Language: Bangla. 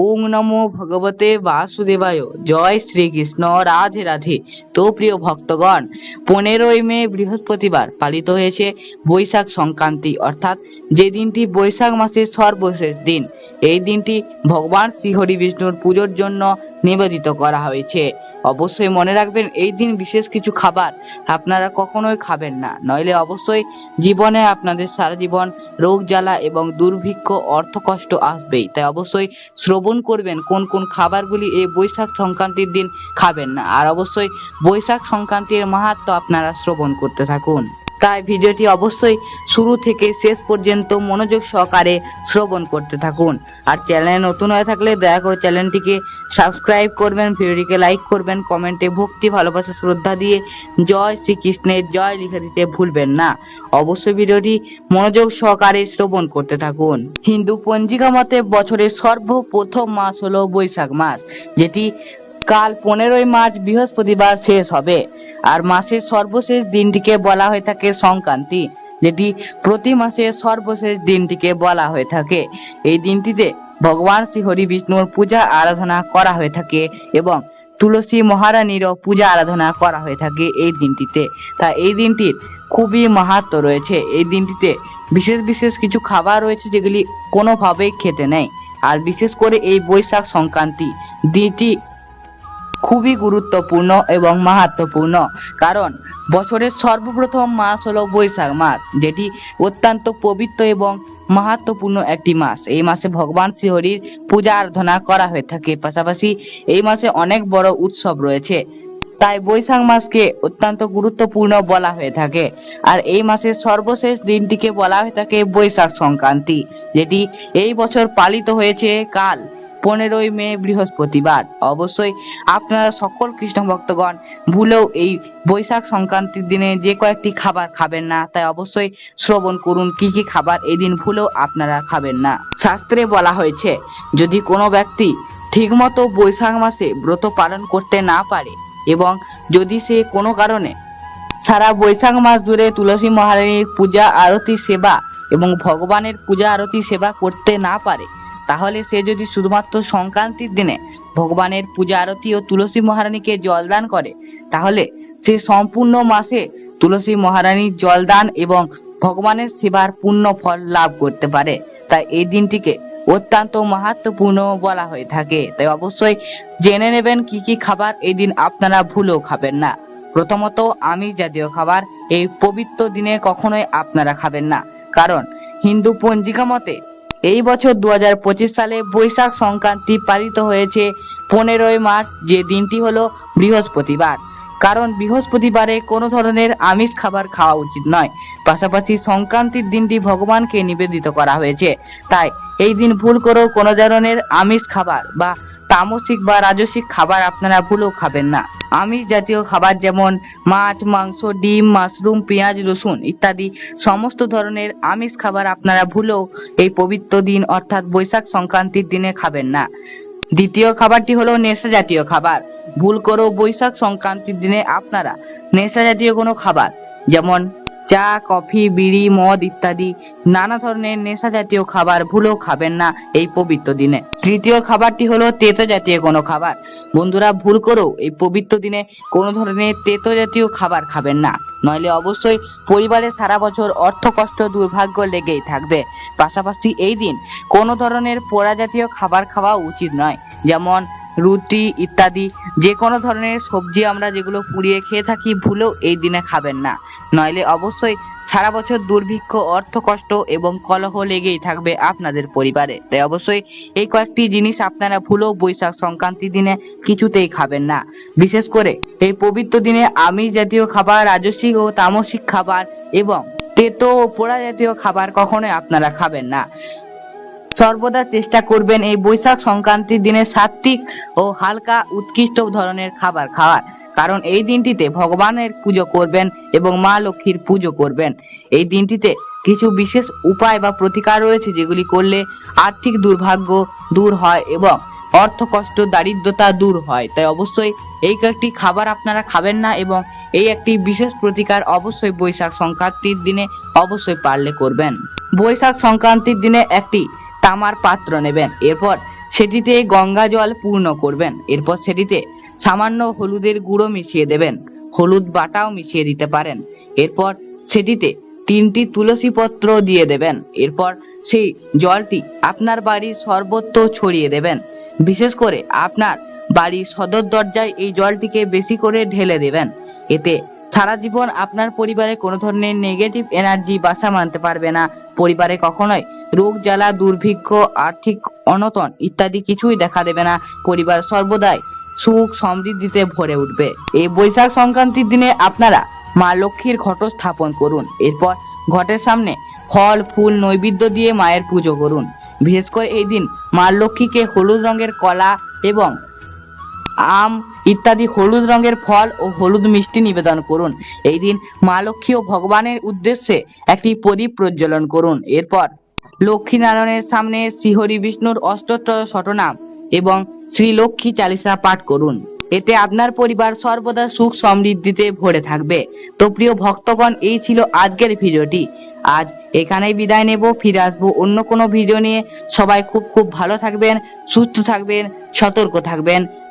ওং নমো ভগবতে বাসুদেবায়। জয় শ্রীকৃষ্ণ, রাধে রাধে। তো প্রিয় ভক্তগণ, পনেরোই মে বৃহস্পতিবার পালিত হয়েছে বৈশাখ সংক্রান্তি, অর্থাৎ যে দিনটি বৈশাখ মাসের সর্বশেষ দিন, এই দিনটি ভগবান শ্রীহরি বিষ্ণুর পুজোর জন্য নিবেদিত করা হয়েছে। অবশ্যই মনে রাখবেন, এই দিন বিশেষ কিছু খাবার আপনারা কখনোই খাবেন না। নইলে অবশ্যই জীবনে আপনাদের সারা জীবন রোগ, জ্বালা এবং দুর্ভিক্ষ, অর্থ কষ্ট আসবেই। তাই অবশ্যই শ্রবণ করবেন, কোন কোন খাবারগুলি এই বৈশাখ সংক্রান্তির দিন খাবেন না। আর অবশ্যই বৈশাখ সংক্রান্তির মাহাত্ম আপনারা শ্রবণ করতে থাকুন। তাই ভিডিওটি অবশ্যই শুরু থেকে শেষ পর্যন্ত মনোযোগ সহকারে শ্রবণ করতে থাকুন। আর চ্যানেলে নতুন হয়ে থাকলে দয়া করে চ্যানেলটিকে সাবস্ক্রাইব করবেন, ভিডিওটিকে লাইক করবেন, কমেন্টে ভক্তি, ভালোবাসা, শ্রদ্ধা দিয়ে জয় শ্রীকৃষ্ণের জয় লিখে দিতে ভুলবেন না। অবশ্যই ভিডিওটি মনোযোগ সহকারে শ্রবণ করতে থাকুন। হিন্দু পঞ্জিকা মতে বছরের সর্বপ্রথম মাস হলো বৈশাখ মাস, যেটি কাল পনেরোই মার্চ বৃহস্পতিবার শেষ হবে। আর মাসের সর্বশেষ দিনটিকে বলা হয়ে থাকে সংক্রান্তি, যেটি প্রতি মাসের সর্বশেষ দিনটিকে বলা হয়ে থাকে। এই দিনটিতে ভগবান শ্রী হরি বিষ্ণুর পূজা আরাধনা করা হয়ে থাকে এবং তুলসী মহারানীরও পূজা আরাধনা করা হয়ে থাকে এই দিনটিতে। তা এই দিনটির খুবই মাহাত্ম রয়েছে। এই দিনটিতে বিশেষ বিশেষ কিছু খাবার রয়েছে যেগুলি কোনোভাবেই খেতে নেই। আর বিশেষ করে এই বৈশাখ সংক্রান্তি, দিনটি খুবই গুরুত্বপূর্ণ এবং মাহাত্মপূর্ণ কারণ বছরের সর্বপ্রথম মাস হলো বৈশাখ মাস, যেটি অত্যন্ত পবিত্র এবং মাহাত্মপূর্ণ একটি মাস। এই মাসে ভগবান শ্রীহরির পূজা আরাধনা করা হয়ে থাকে। পাশাপাশি এই মাসে অনেক বড় উৎসব রয়েছে। তাই বৈশাখ মাসকে অত্যন্ত গুরুত্বপূর্ণ বলা হয়ে থাকে। আর এই মাসের সর্বশেষ দিনটিকে বলা হয়ে থাকে বৈশাখ সংক্রান্তি, যেটি এই বছর পালিত হয়েছে কাল। পনেরোই মে, বৃহস্পতিবার। অবশ্যই আপনারা সকল কৃষ্ণ ভক্তগণ, ভুলেও এই বৈশাখ সংক্রান্তির দিনে যে কয়েকটি খাবার খাবেন না, তাই অবশ্যই শ্রবণ করুন, কি কি খাবার এই দিন ভুলেও আপনারা খাবেন না। শাস্ত্রে বলা হয়েছে, যদি কোনো ব্যক্তি ঠিকমতো বৈশাখ মাসে ব্রত পালন করতে না পারে এবং যদি সে কোনো কারণে সারা বৈশাখ মাস জুড়ে তুলসী মহারানীর পূজা, আরতি, সেবা এবং ভগবানের পূজা, আরতি, সেবা করতে না পারে তাহলে সে যদি শুধুমাত্র সংক্রান্তির দিনে ভগবানের পূজা আরতি ও তুলসী মহারানীকে জলদান করে, তাহলে সে সম্পূর্ণ মাসে তুলসী মহারানীর জলদান এবং ভগবানের সেবার পূর্ণ ফল লাভ করতে পারে। তাই এই দিনটিকে অত্যন্ত মাহাত্মপূর্ণ বলা হয়ে থাকে। তাই অবশ্যই জেনে নেবেন কি কি খাবার এই দিন আপনারা ভুলেও খাবেন না। প্রথমত আমিষ জাতীয় খাবার, এই পবিত্র দিনে কখনোই আপনারা খাবেন না। কারণ হিন্দু পঞ্জিকা মতে এই বছর দু হাজার পঁচিশ সালে বৈশাখ সংক্রান্তি পালিত হয়েছে পনেরোই মার্চ, যে দিনটি হলো বৃহস্পতিবার। কারণ বৃহস্পতিবারে কোনো ধরনের আমিষ খাবার খাওয়া উচিত নয়। পাশাপাশি সংক্রান্তির দিনটি ভগবানকে নিবেদিত করা হয়েছে। তাই এই দিন ভুল করেও কোনো ধরনের আমিষ খাবার বা তামসিক বা রাজসিক খাবার আপনারা ভুলেও খাবেন না। আমিষ জাতীয় খাবার যেমন মাছ, মাংস, ডিম, মাশরুম, পেঁয়াজ, রসুন ইত্যাদি সমস্ত ধরনের আমিষ খাবার আপনারা ভুলেও এই পবিত্র দিন অর্থাৎ বৈশাখ সংক্রান্তির দিনে খাবেন না। দ্বিতীয় খাবারটি হলো নেশা জাতীয় খাবার। ভুল করেও বৈশাখ সংক্রান্তির দিনে আপনারা নেশা জাতীয় কোনো খাবার যেমন চা, কফি, বিড়ি, মদ ইত্যাদি। নানা ধরনের নেশা জাতীয় খাবার ভুলেও খাবেন না এই পবিত্র দিনে। তৃতীয় খাবারটি হলো তেতো জাতীয় কোনো খাবার। বন্ধুরা, ভুল করেও এই পবিত্র দিনে কোনো ধরনের তেতো জাতীয় খাবার খাবেন না। নইলে অবশ্যই পরিবারে সারা বছর অর্থ কষ্ট, দুর্ভাগ্য লেগেই থাকবে। পাশাপাশি এই দিন কোনো ধরনের পোড়া জাতীয় খাবার খাওয়া উচিত নয়। যেমন রুটি ইত্যাদি যে কোনো ধরনের সবজি আমরা যেগুলো পুড়িয়ে খেয়ে থাকি ভুলেও এই দিনে খাবেন না। নইলে অবশ্যই সারা বছর দুর্ভিক্ষ, অর্থ কষ্ট এবং কলহ লেগেই থাকবে আপনাদের পরিবারে। তাই অবশ্যই এই কয়েকটি জিনিস আপনারা ভুলেও বৈশাখ সংক্রান্তি দিনে কিছুতেই খাবেন না। বিশেষ করে এই পবিত্র দিনে আমিষ জাতীয় খাবার রাজসিক ও তামসিক খাবার এবং তেতো ও পোড়া জাতীয় খাবার কখনোই আপনারা খাবেন না। সর্বদা চেষ্টা করবেন এই বৈশাখ সংক্রান্তির দিনে সাত্বিক ও হালকা উৎকৃষ্ট ধরনের খাবার খাওয়ার। কারণ এই দিনটিতে ভগবানের পুজো করবেন এবং মা লক্ষ্মীর পুজো করবেন। এই দিনটিতে কিছু বিশেষ উপায় বা প্রতিকার রয়েছে যেগুলি করলে আর্থিক দুর্ভাগ্য দূর হয় এবং অর্থ কষ্ট, দারিদ্রতা দূর হয়। তাই অবশ্যই এই কয়েকটি খাবার আপনারা খাবেন না এবং এই একটি বিশেষ প্রতিকার অবশ্যই বৈশাখ সংক্রান্তির দিনে অবশ্যই পারলে করবেন। বৈশাখ সংক্রান্তির দিনে একটি তামার পাত্র নেবেন। এরপর সেটিতে গঙ্গা জল পূর্ণ করবেন। এরপর সেটিতে সামান্য হলুদের গুঁড়ো মিশিয়ে দেবেন। হলুদ বাটাও মিশিয়ে দিতে পারেন। এরপর সেটিতে তিনটি তুলসী পত্র দিয়ে দেবেন। এরপর সেই জলটি আপনার বাড়ির সর্বত্র ছড়িয়ে দেবেন। বিশেষ করে আপনার বাড়ির সদর দরজায় এই জলটিকে বেশি করে ঢেলে দেবেন। এতে সারা জীবন আপনার পরিবারে কোনো ধরনের নেগেটিভ এনার্জি বাসা মানতে পারবে না। পরিবারে কখনোই রোগ, জ্বালা, দুর্ভিক্ষ, আর্থিক অনটন ইত্যাদি কিছুই দেখা দেবে না। পরিবার সর্বদাই সুখ সমৃদ্ধিতে ভরে উঠবে। এই বৈশাখ সংক্রান্তির দিনে আপনারা মা লক্ষ্মীর ঘট স্থাপন করুন। এরপর ঘটের সামনে ফল, ফুল, নৈবেদ্য দিয়ে মায়ের পুজো করুন। বিশেষ করে এই দিন মা লক্ষ্মীকে হলুদ রঙের কলা এবং আম ইত্যাদি হলুদ রঙের ফল ও হলুদ মিষ্টি নিবেদন করুন। এই দিন মা লক্ষ্মী ও ভগবানের উদ্দেশ্যে একটি প্রদীপ প্রজ্বলন করুন। এরপর লক্ষ্মীনারায়ণের সামনে শ্রীহরি বিষ্ণুর অষ্টোত্তর শতনাম এবং শ্রী লক্ষ্মী চালিসা পাঠ করুন। এতে আপনার পরিবার সর্বদা সুখ সমৃদ্ধিতে ভরে থাকবে। তো প্রিয় ভক্তগণ, এই ছিল আজকের ভিডিওটি। আজ এখানেই বিদায় নেব। ফিরে আসব অন্য কোনো ভিডিও নিয়ে। সবাই খুব খুব ভালো থাকবেন, সুস্থ থাকবেন, সতর্ক থাকবেন।